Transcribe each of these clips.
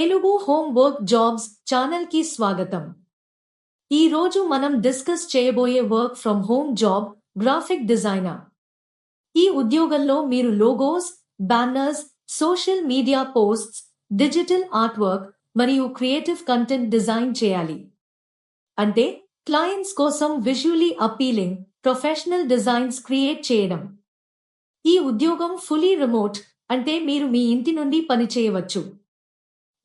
Telugu home work jobs ఛానల్కి స్వాగతం. ఈ రోజు మనం డిస్కస్ చేయబోయే work from home job graphic designer. ఈ ఉద్యోగంలో మీరు logos banners social media posts digital art work మరియు క్రియేటివ్ కంటెంట్ డిజైన్ చేయాలి. అంటే క్లయింట్స్ కోసం visually appealing professional designs create చేయడం. ఈ ఉద్యోగం ఫుల్లీ రిమోట్ అంటే మీరు మీ ఇంటి నుండి పని చేయవచ్చు.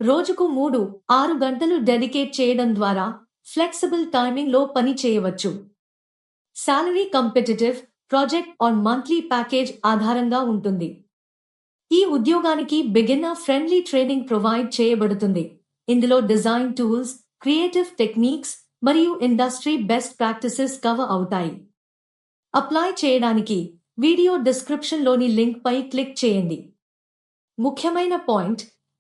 రోజుకు మూడు ఆరు గంటలు డెడికేట్ చేయడం ద్వారా ఫ్లెక్సిబుల్ టైమింగ్లో పని చేయవచ్చు. Salary competitive project on monthly package ఆధారంగా ఉంటుంది. ఈ ఉద్యోగానికి బిగినర్ ఫ్రెండ్లీ ట్రైనింగ్ ప్రొవైడ్ చేయబడుతుంది. ఇందులో డిజైన్ టూల్స్ క్రియేటివ్ టెక్నిక్స్ మరియు ఇండస్ట్రీ బెస్ట్ ప్రాక్టీసెస్ కవర్ అవుతాయి. అప్లై చేయడానికి వీడియో డిస్క్రిప్షన్లోని లింక్పై క్లిక్ చేయండి. ముఖ్యమైన పాయింట్